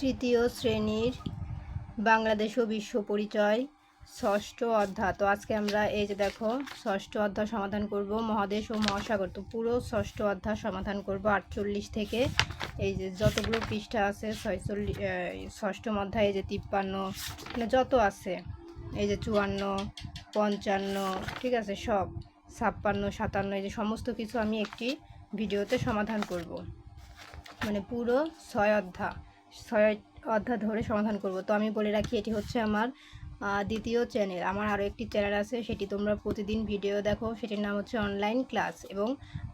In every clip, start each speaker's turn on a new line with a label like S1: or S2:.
S1: তৃতীয় শ্রেণির বাংলাদেশ ও বিশ্ব পরিচয় ষষ্ঠ অধ্যায়। তো আজকে আমরা এই যে দেখো, ষষ্ঠ অধ্যায় সমাধান করব। মহাদেশ ও মহাসাগর, তো পুরো ষষ্ঠ অধ্যায় সমাধান করব। আটচল্লিশ থেকে এই যে যতগুলো পৃষ্ঠা আছে, ছয়চল্লিশ ষষ্ঠম অধ্যায়, এই যে তিপ্পান্ন মানে যত আছে, এই যে চুয়ান্ন, পঞ্চান্ন, ঠিক আছে, সব, ছাপ্পান্ন, সাতান্ন, এই যে সমস্ত কিছু আমি একটি ভিডিওতে সমাধান করব। মানে পুরো ছয় অধ্যা ছয় অধ্যা ধরে সমাধান করব। তো আমি বলে রাখি, এটি হচ্ছে আমার দ্বিতীয় চ্যানেল। আমার আরও একটি চ্যানেল আছে, সেটি তোমরা প্রতিদিন ভিডিও দেখো। সেটির নাম হচ্ছে অনলাইন ক্লাস এবং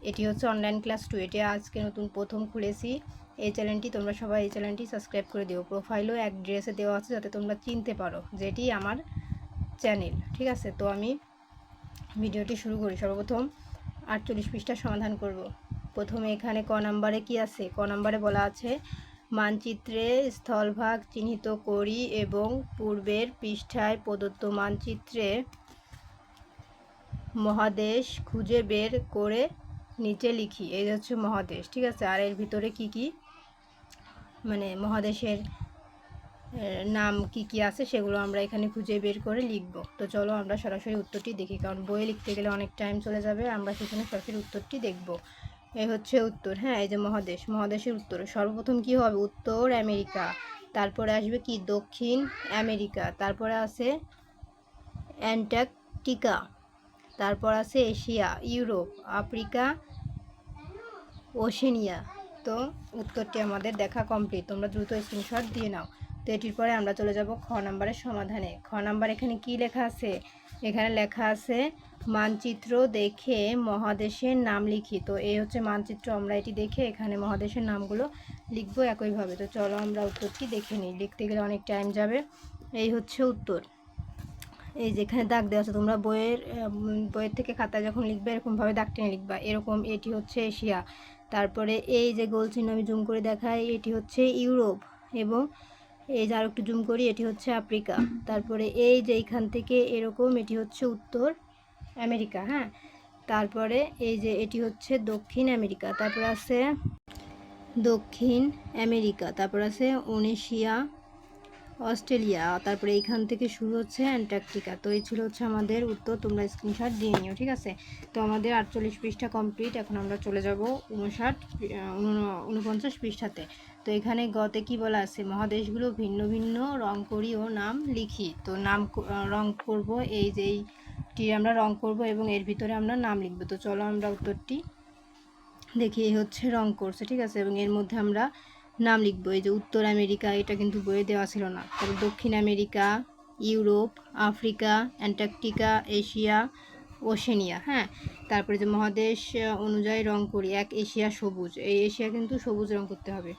S1: এটি হচ্ছে অনলাইন ক্লাস টু এটি আজকে নতুন প্রথম খুলেছি। এই চ্যানেলটি তোমরা সবাই, এই চ্যানেলটি সাবস্ক্রাইব করে দিও। প্রোফাইলও এক ড্রেসে দেওয়া আছে যাতে তোমরা চিনতে পারো যেটি আমার চ্যানেল। ঠিক আছে? তো আমি ভিডিওটি শুরু করি। সর্বপ্রথম আটচল্লিশ পৃষ্ঠা সমাধান করব। প্রথমে এখানে ক নাম্বারে কি আছে? ক নাম্বারে বলা আছে মানচিত্রে স্থলভাগ চিহ্নিত করি এবং পূর্বের পৃষ্ঠায় প্রদত্ত মানচিত্রে মহাদেশ খুঁজে বের করে নিচে লিখি। এই হচ্ছে মহাদেশ, ঠিক আছে? আর এর ভিতরে কি কি? মানে মহাদেশের নাম কি কি আছে সেগুলো আমরা এখানে খুঁজে বের করে লিখব। তো চলো আমরা সরাসরি উত্তরটি দেখি, কারণ বইয়ে লিখতে গেলে অনেক টাইম চলে যাবে, আমরা সেখানে সরাসরি উত্তরটি দেখব। এই হচ্ছে উত্তর হ্যাঁ এই যে মহাদেশ, মহাদেশের উত্তর। সর্বপ্রথম কি হবে? উত্তর আমেরিকা। তারপরে আসবে কি? দক্ষিণ আমেরিকা। তারপরে আছে অ্যান্টার্কটিকা। তারপর আছে এশিয়া, ইউরোপ, আফ্রিকা, ওশেনিয়া। তো উত্তরটি আমাদের দেখা কমপ্লিট তোমরা দ্রুত স্ক্রিনশট দিয়ে নাও। তো এটির পরে আমরা চলে যাব খ নাম্বারের সমাধানে। খ নাম্বার এখানে কি লেখা আছে? এখানে লেখা আছে, মানচিত্র দেখে মহাদেশের নাম লিখি। তো এই হচ্ছে মানচিত্র, আমরা এটি দেখে এখানে মহাদেশের নামগুলো লিখব একইভাবে। তো চলো আমরা উত্তরটি দেখে নিই। লিখতে গেলে অনেক টাইম যাবে। এই হচ্ছে উত্তর। এই যেখানে দাগ দেওয়া আছে, তোমরা বইয়ের বইয়ের থেকে খাতায় যখন লিখবে, এরকমভাবে দাগ টেনে লিখবা। এরকম এটি হচ্ছে এশিয়া। তারপরে এই যে গোল চিহ্ন আমি জুম করে দেখাই, এটি হচ্ছে ইউরোপ এবং এই যে আর একটু জুম করি, এটি হচ্ছে আফ্রিকা। তারপরে এই যে এইখান থেকে এরকম, এটি হচ্ছে উত্তর আমেরিকা হ্যাঁ? তারপরে এই যে এটি হচ্ছে দক্ষিণ আমেরিকা, তারপর আছে দক্ষিণ আমেরিকা, তারপর আছে ওনেশিয়া অস্ট্রেলিয়া, তারপরে এইখান থেকে শুরু হচ্ছে অ্যান্টার্কটিকা। তো এই ছিল হচ্ছে আমাদের উত্তর, তোমরা স্ক্রিনশট দিয়ে নিও, ঠিক আছে? তো আমাদের আটচল্লিশ পৃষ্ঠা কমপ্লিট এখন আমরা চলে যাব উনষাট উনপঞ্চাশ পৃষ্ঠাতে। তো এখানে গতে কি বলা আছে? মহাদেশগুলো ভিন্ন ভিন্ন রং করি ও নাম লিখি। তো নাম রং করব এই যে এইটি আমরা রং করব এবং এর ভিতরে আমরা নাম লিখব। তো চলো আমরা উত্তরটি দেখি, এই হচ্ছে রং করছে, ঠিক আছে? এবং এর মধ্যে আমরা নাম লিখব, এই যে উত্তর আমেরিকা, এটা কিন্তু বইয়ে দেওয়া ছিল না। তারপর দক্ষিণ America, Europe, Africa, Antarctica, Asia, Oceania হ্যাঁ? তারপরে যে মহাদেশ অনুযায়ী রং করি, এক এশিয়া সবুজ, এই এশিয়া কিন্তু সবুজ রং করতে হবে।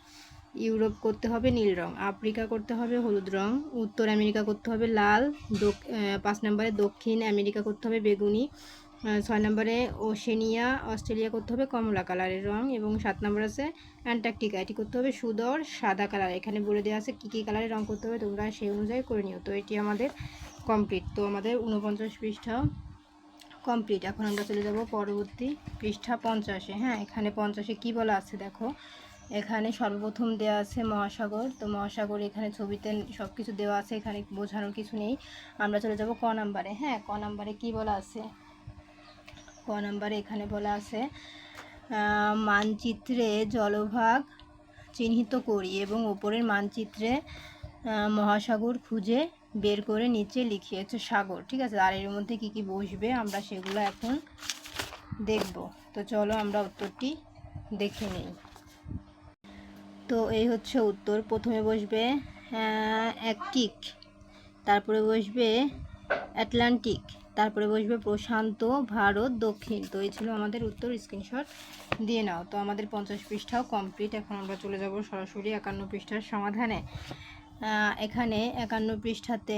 S1: ইউরোপ করতে হবে নীল রং, আফ্রিকা করতে হবে হলুদ রং, উত্তর আমেরিকা করতে হবে লাল পাঁচ নম্বরে দক্ষিণ আমেরিকা করতে হবে বেগুনি ছয় নম্বরে ওশেনিয়া, অস্ট্রেলিয়া করতে হবে কমলা কালারের রং এবং সাত নম্বর আছে অ্যান্টার্কটিকা। এটি করতে হবে সুদর সাদা কালার। এখানে বলে দেওয়া আছে কী কী কালারের রং করতে হবে তোমরা সেই অনুযায়ী করে নিও। তো এটি আমাদের কমপ্লিট তো আমাদের উনপঞ্চাশ পৃষ্ঠা কমপ্লিট এখন আমরা চলে যাব পরবর্তী পৃষ্ঠা পঞ্চাশে। হ্যাঁ এখানে পঞ্চাশে কি বলা আছে দেখো? এখানে সর্বপ্রথম দেওয়া আছে মহাসাগর। তো মহাসাগর এখানে ছবিতে সব কিছু দেওয়া আছে, এখানে বোঝানোর কিছু নেই। আমরা চলে যাব ক নাম্বারে। হ্যাঁ ক নাম্বারে কি বলা আছে? ক নাম্বারে এখানে বলা আছে মানচিত্রে জলভাগ চিহ্নিত করি এবং ওপরের মানচিত্রে মহাসাগর খুঁজে বের করে নিচে লিখিয়েছে সাগর। ঠিক আছে? আর এর মধ্যে কি কি বসবে আমরা সেগুলো এখন দেখব। তো চলো আমরা উত্তরটি দেখে নিই। তো এই হচ্ছে উত্তর। প্রথমে বসবে অ্যাকটিক তারপরে বসবে অ্যাটলান্টিক। তারপরে বসবে প্রশান্ত, ভারত, দক্ষিণ। তো এই ছিল আমাদের উত্তর স্ক্রিনশট দিয়ে নাও। তো আমাদের পঞ্চাশ পৃষ্ঠাও কমপ্লিট এখন আমরা চলে যাব সরাসরি একান্ন পৃষ্ঠার সমাধানে। এখানে একান্ন পৃষ্ঠাতে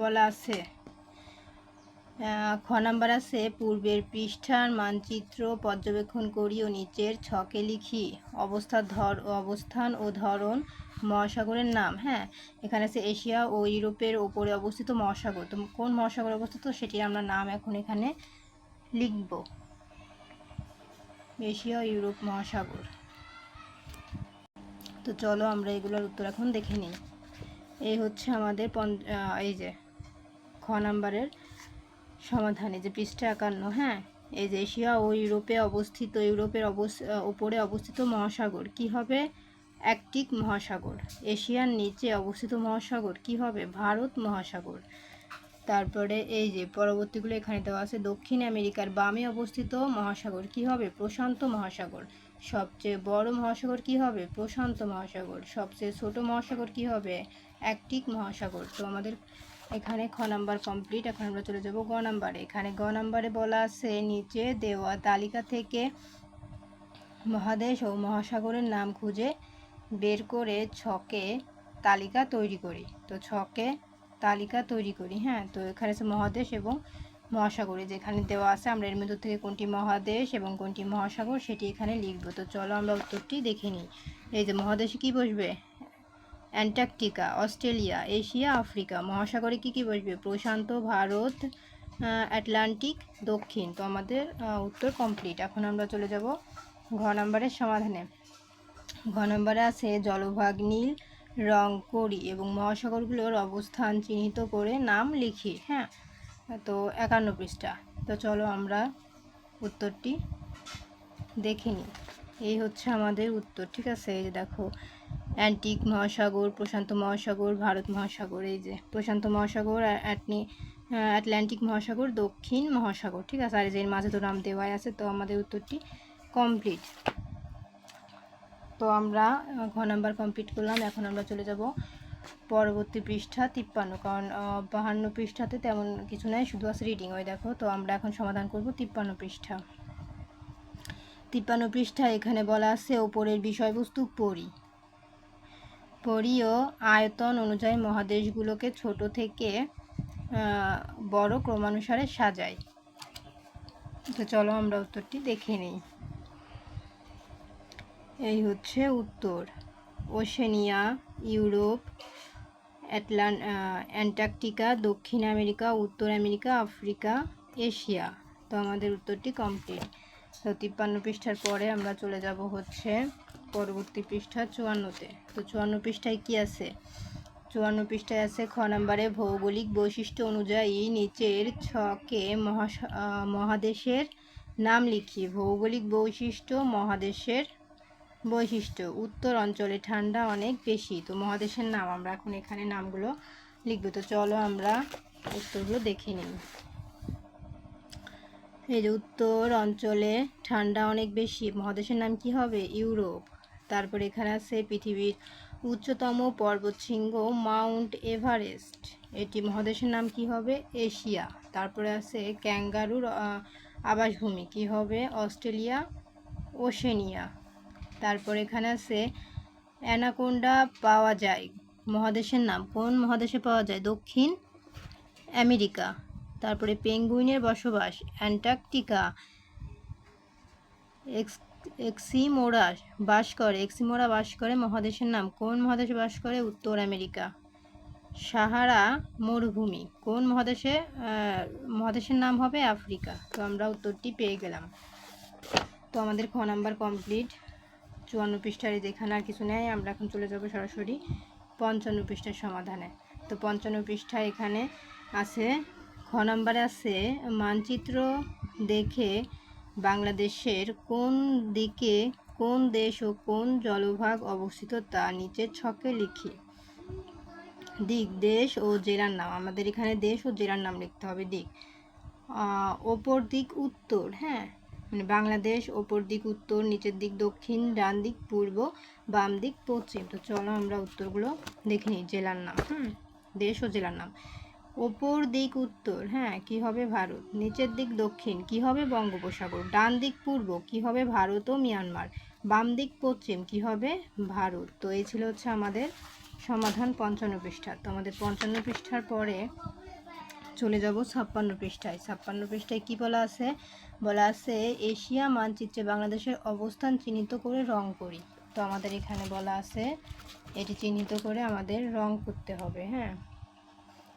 S1: বলা আছে খ নাম্বার আছে, পূর্বের পৃষ্ঠার মানচিত্র পর্যবেক্ষণ করি ও নিচের ছকে লিখি। অবস্থার ধর, অবস্থান ও ধরন মহাসাগরের নাম হ্যাঁ? এখানে আছে এশিয়া ও ইউরোপের ওপরে অবস্থিত মহাসাগর। তো কোন মহাসাগর অবস্থিত? সেটির আমরা নাম এখন এখানে লিখব। এশিয়া ইউরোপ মহাসাগর। তো চলো আমরা এগুলোর উত্তর এখন দেখে নিই। এই হচ্ছে আমাদের পঞ্চ- এই যে খ নাম্বারের সমাধানে যে পৃষ্ঠা একান্ন হ্যাঁ? এই যে এশিয়া ও ইউরোপে অবস্থিত, ইউরোপের অবস উপরে অবস্থিত মহাসাগর, কি হবে? অ্যাকটিক মহাসাগর। এশিয়ার নিচে অবস্থিত মহাসাগর, কি হবে? ভারত মহাসাগর। তারপরে এই যে পরবর্তীগুলো এখানে দেওয়া আছে, দক্ষিণ আমেরিকার বামে অবস্থিত মহাসাগর, কি হবে? প্রশান্ত মহাসাগর। সবচেয়ে বড় মহাসাগর কি হবে? প্রশান্ত মহাসাগর। সবচেয়ে ছোট মহাসাগর কি হবে? অ্যাকটিক মহাসাগর। তো আমাদের এখানে খ নাম্বার কমপ্লিট, এখন আমরা চলে যাব গ নাম্বারে। এখানে গ নাম্বারে বলা আছে, নিচে দেওয়া তালিকা থেকে মহাদেশ ও মহাসাগরের নাম খুঁজে বের করে ছকে তালিকা তৈরি করি। তো ছকে তালিকা তৈরি করি হ্যাঁ? তো এখানে আছে মহাদেশ এবং মহাসাগরে। যেখানে দেওয়া আছে, আমরা এর মধ্যে থেকে কোনটি মহাদেশ এবং কোনটি মহাসাগর সেটি এখানে লিখব। তো চলো আমরা উত্তরটি দেখে নিই। এই যে মহাদেশে কি বসবে? Antarctica, Australia, Asia, Africa. মহাসাগরে কি কি বসবে? প্রশান্ত, ভারত অ্যাটলান্টিক দক্ষিণ। তো আমাদের উত্তর কমপ্লিট এখন আমরা চলে যাব ঘ নম্বরের সমাধানে। ঘ নম্বরে আছে জলভাগ নীল রং করি এবং মহাসাগরগুলোর অবস্থান চিহ্নিত করে নাম লিখি হ্যাঁ? তো একান্ন পৃষ্ঠা। তো চলো আমরা উত্তরটি দেখে নিই। এই হচ্ছে আমাদের উত্তর, ঠিক আছে? এই দেখো অ্যান্টিক মহাসাগর প্রশান্ত মহাসাগর ভারত মহাসাগর এই যে প্রশান্ত মহাসাগর অ্যাটনি আহ, আটলান্টিক মহাসাগর দক্ষিণ মহাসাগর ঠিক আছে? আর যে মাঝে তো নাম দেওয়াই আছে তো আমাদের উত্তরটি কমপ্লিট তো আমরা ঘ নাম্বার কমপ্লিট করলাম এখন আমরা চলে যাব পরবর্তী পৃষ্ঠা তিপ্পান্ন কারণ বাহান্ন পৃষ্ঠাতে তেমন কিছু নাই শুধু আছে রিডিং ওই দেখো তো আমরা এখন সমাধান করব তিপ্পান্ন পৃষ্ঠা। তিপ্পান্ন পৃষ্ঠা এখানে বলা আছে ওপরের বিষয়বস্তু পড়ি পরি ও আয়তন অনুযায়ী মহাদেশগুলোকে ছোট থেকে বড় ক্রমানুসারে সাজায়। তো চলো আমরা উত্তরটি দেখে নিই। এই হচ্ছে উত্তর। ওশেনিয়া, ইউরোপ, অ্যাটলান অ্যান্টার্কটিকা, দক্ষিণ আমেরিকা, উত্তর আমেরিকা, আফ্রিকা, এশিয়া। তো আমাদের উত্তরটি কমপ্লিট। তো তিপ্পান্ন পৃষ্ঠার পরে আমরা চলে যাব হচ্ছে পরবর্তী পৃষ্ঠা চুয়ান্নতে। তো চুয়ান্ন পৃষ্ঠায় কি আছে? চুয়ান্ন পৃষ্ঠায় আছে খ নম্বরে ভৌগোলিক বৈশিষ্ট্য অনুযায়ী নিচের ছকে মহাদেশের নাম লিখি। ভৌগোলিক বৈশিষ্ট্য মহাদেশের বৈশিষ্ট্য। উত্তর অঞ্চলে ঠান্ডা অনেক বেশি। তো মহাদেশের নাম, আমরা এখন এখানে নামগুলো লিখব। তো চলো আমরা উত্তরগুলো দেখে নিই। এই যে উত্তর অঞ্চলে ঠান্ডা অনেক বেশি, মহাদেশের নাম কি হবে? ইউরোপ। তারপরে এখানে আছে পৃথিবীর উচ্চতম পর্বতশৃঙ্গ মাউন্ট এভারেস্ট। এটি মহাদেশের নাম কি হবে? এশিয়া। তারপরে আছে ক্যাঙ্গারুর আবাসভূমি কি হবে? Australia, Oceania. তারপর এখানে আছে অ্যানাকোন্ডা পাওয়া যায়। মহাদেশের নাম কোন মহাদেশে পাওয়া যায়? দক্ষিণ আমেরিকা। তারপরে পেঙ্গুইনের বসবাস, অ্যান্টার্কটিকা। এক্স এক্সিমোরা বাস করে এক্সিমোরা বাস করে মহাদেশের নাম। কোন মহাদেশে বাস করে? উত্তর আমেরিকা। সাহারা মরুভূমি। কোন মহাদেশে মহাদেশের নাম হবে আফ্রিকা? তো আমরা উত্তরটি পেয়ে গেলাম। তো আমাদের খ নাম্বার কমপ্লিট। চুয়ান্ন পৃষ্ঠার যেখানে আর কিছু নেই, আমরা এখন চলে যাব সরাসরি পঞ্চান্ন পৃষ্ঠার সমাধানে। তো পঞ্চান্ন পৃষ্ঠা এখানে আছে। খ নাম্বারে আছে, মানচিত্র দেখে বাংলাদেশের কোন দিকে কোন দেশ ও কোন জলভাগ অবস্থিত তা নিচের ছকে লিখি। দিক, দেশ ও জেলার নাম। আমাদের এখানে দেশ ও জেলার নাম লিখতে হবে দিক। ওপর দিক উত্তর হ্যাঁ? মানে বাংলাদেশ, ওপর দিক উত্তর, নিচের দিক দক্ষিণ, ডান দিক পূর্ব, বাম দিক পশ্চিম। তো চলো আমরা উত্তরগুলো দেখে নিই, জেলার নাম, হুম? দেশ ও জেলার নাম। ওপর দিক উত্তর হ্যাঁ কি হবে ভারত? নিচের দিক দক্ষিণ, কি হবে বঙ্গোপসাগর? ডান দিক পূর্ব, কি হবে ভারত ও মিয়ানমার? বাম দিক পশ্চিম, কি হবে ভারত? তো এই ছিল হচ্ছে আমাদের সমাধান পঞ্চান্ন পৃষ্ঠা। তো আমাদের পঞ্চান্ন পৃষ্ঠার পরে চলে যাব ছাপ্পান্ন পৃষ্ঠায়। ছাপ্পান্ন পৃষ্ঠায় কি বলা আছে? বলা আছে, এশিয়া মানচিত্রে বাংলাদেশের অবস্থান চিহ্নিত করে রং করি। তো আমাদের এখানে বলা আছে, এটি চিহ্নিত করে আমাদের রং করতে হবে হ্যাঁ।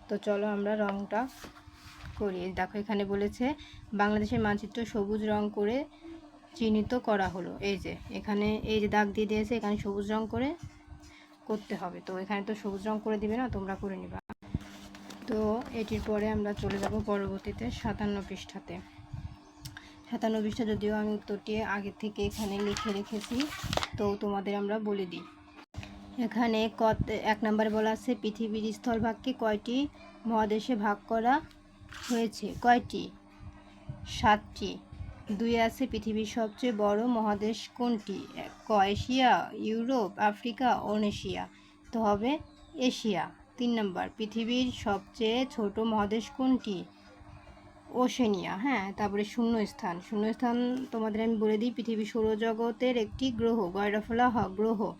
S1: তো চলো আমরা রংটা করি। দেখো এখানে বলেছে, বাংলাদেশের মানচিত্র সবুজ রং করে চিহ্নিত করা হলো। এই যে, এখানে এই যে দাগ দিয়ে দিয়েছে, এখানে সবুজ রং করে করতে হবে। তো এখানে তো সবুজ রং করে দিবে না, তোমরা করে নিবা। তো এটির পরে আমরা চলে যাব পরবর্তীতে সাতান্ন পৃষ্ঠাতে। সাতান্ন পৃষ্ঠা যদিও আমি উত্তরটি আগে থেকে এখানে লিখে রেখেছি, তো তোমাদের আমরা বলে দিই। এখানে কত, এক নম্বরে বলা আছে, পৃথিবীর স্থলভাগকে কয়টি মহাদেশে ভাগ করা হয়েছে? কয়টি? সাতটি। দুই আছে, পৃথিবীর সবচেয়ে বড় মহাদেশ কোনটি? ক, এশিয়া, ইউরোপ, আফ্রিকা ওনেশিয়া তো হবে এশিয়া। তিন নম্বর, পৃথিবীর সবচেয়ে ছোট মহাদেশ কোনটি? ওশেনিয়া। হ্যাঁ তারপরে শূন্যস্থান। শূন্যস্থান তোমাদের আমি বলে দিই পৃথিবী সৌরজগতের একটি গ্রহ, গয়রাফলা গ্রহ।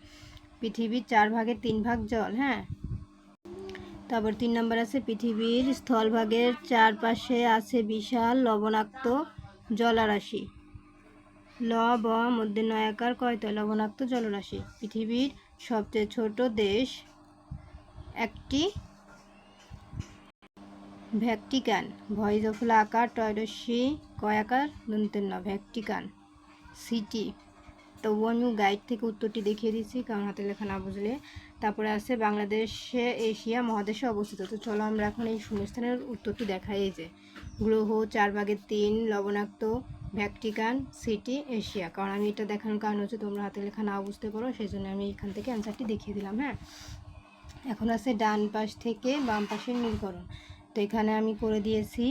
S1: পৃথিবীর চার ভাগের তিন ভাগ জল হ্যাঁ? তারপর তিন নম্বর আছে পৃথিবীর স্থলভাগের চারপাশে আছে বিশাল লবণাক্ত জলরাশি। ল, ব মধ্যে নয়াকার কয়ত লবণাক্ত জলরাশি? পৃথিবীর সবচেয়ে ছোট দেশ একটি ভ্যাটিকান। ভয়জফলা আকার টয়রসি কয়াকার দন্তেন্য ভ্যাটিকান। সিটি। তবুও আমি গাইড থেকে উত্তরটি দেখিয়ে দিচ্ছি কারণ হাতে লেখা না বুঝলে। তারপরে আছে বাংলাদেশে এশিয়া মহাদেশে অবস্থিত। তো চলো আমরা এখন এই শূন্যস্থানের উত্তরটি দেখাই এই যে, গ্রহ চার ভাগের তিন, লবণাক্ত ভ্যাকটিকান সিটি, এশিয়া। কারণ আমি এটা দেখানোর কারণ হচ্ছে তোমরা হাতে লেখা না বুঝতে পারো সেই জন্য আমি এখান থেকে অ্যান্সারটি দেখিয়ে দিলাম হ্যাঁ? এখন আছে ডান পাশ থেকে বাম পাশের নীলকরণ তো এখানে আমি করে দিয়েছি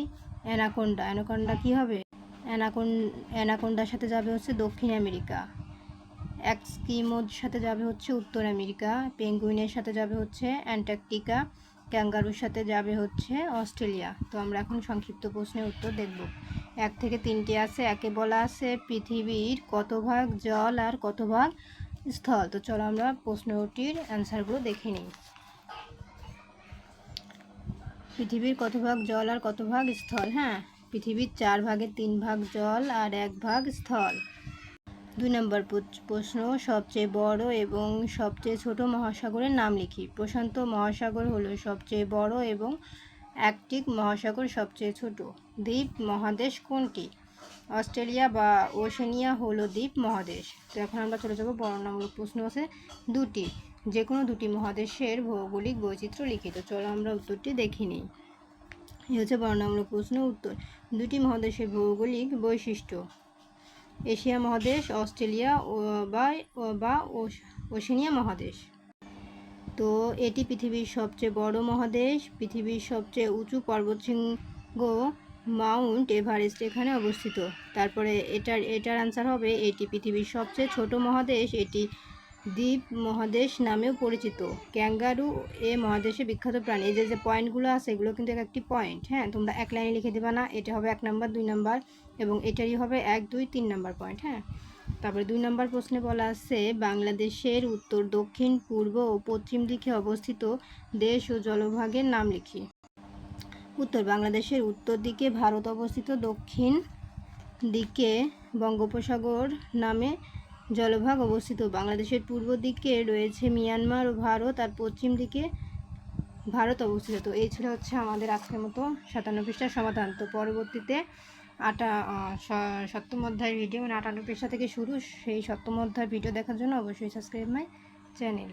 S1: অ্যানাকোন্ডা। অ্যানাকোন্ডা কী হবে? অ্যানাকোন, অ্যানাকোন্ডার সাথে যাবে হচ্ছে দক্ষিণ আমেরিকা। এক্সকিমোর সাথে যাবে হচ্ছে উত্তর আমেরিকা, পেঙ্গুইনের সাথে যাবে হচ্ছে অ্যান্টার্কটিকা, ক্যাঙ্গারুর সাথে যাবে হচ্ছে অস্ট্রেলিয়া। তো আমরা এখন সংক্ষিপ্ত প্রশ্নের উত্তর দেখব। এক থেকে তিনটি আছে, একে বলা আছে পৃথিবীর কত ভাগ জল আর কত ভাগ স্থল? তো চলো আমরা প্রশ্নটির অ্যান্সারগুলো দেখে নিই। পৃথিবীর কত ভাগ জল আর কত ভাগ স্থল? হ্যাঁ পৃথিবীর চার ভাগের তিন ভাগ জল আর এক ভাগ স্থল। দুই নম্বর প্রশ্ন, সবচেয়ে বড় এবং সবচেয়ে ছোট মহাসাগরের নাম লিখি। প্রশান্ত মহাসাগর হলো সবচেয়ে বড় এবং আর্কটিক মহাসাগর সবচেয়ে ছোট। দ্বীপ মহাদেশ কোনটি? অস্ট্রেলিয়া বা ওশেনিয়া হলো দ্বীপ মহাদেশ। তো এখন আমরা চলে যাব বর্ণনামূলক প্রশ্ন আছে দুটি। যে কোনো দুটি মহাদেশের ভৌগোলিক বৈচিত্র্য লিখিত চলো আমরা উত্তরটি দেখে নিই। এই হচ্ছে বর্ণনামূলক প্রশ্ন উত্তর। দুটি মহাদেশের ভৌগোলিক বৈশিষ্ট্য। এশিয়া মহাদেশ, অস্ট্রেলিয়া বা বা ওশ- ওশেনিয়া মহাদেশ। তো এটি পৃথিবীর সবচেয়ে বড় মহাদেশ, পৃথিবীর সবচেয়ে উঁচু পর্বতশৃঙ্গ মাউন্ট এভারেস্ট এখানে অবস্থিত। তারপরে এটার এটার আনসার হবে, এটি পৃথিবীর সবচেয়ে ছোট মহাদেশ, এটি দ্বীপ মহাদেশ নামেও পরিচিত। ক্যাঙ্গারু এ মহাদেশে বিখ্যাত প্রাণী। এই যে যে পয়েন্টগুলো আছে, এগুলো কিন্তু এক একটি পয়েন্ট হ্যাঁ? তোমরা এক লাইনে লিখে দেবা না, এটা হবে এক নাম্বার, দুই নাম্বার, এবং এটারই হবে এক, দুই, তিন নাম্বার পয়েন্ট হ্যাঁ? তারপরে দুই নম্বর প্রশ্নে বলা আছে, বাংলাদেশের উত্তর, দক্ষিণ, পূর্ব ও পশ্চিম দিকে অবস্থিত দেশ ও জলভাগের নাম লিখি। উত্তর, বাংলাদেশের উত্তর দিকে ভারত অবস্থিত, দক্ষিণ দিকে বঙ্গোপসাগর নামে জলভাগ অবস্থিত। বাংলাদেশের পূর্ব দিকে রয়েছে মিয়ানমার ও ভারত আর পশ্চিম দিকে ভারত অবস্থিত। তো এই ছিল হচ্ছে আমাদের আজকের মতো সাতান্ন পৃষ্ঠার সমাধান। তো পরবর্তীতে আটা সপ্তম অধ্যায়ের ভিডিও মানে আটান্ন পৃষ্ঠা থেকে শুরু, সেই সপ্তম অধ্যায়ের ভিডিও দেখার জন্য অবশ্যই সাবস্ক্রাইব মাই চ্যানেল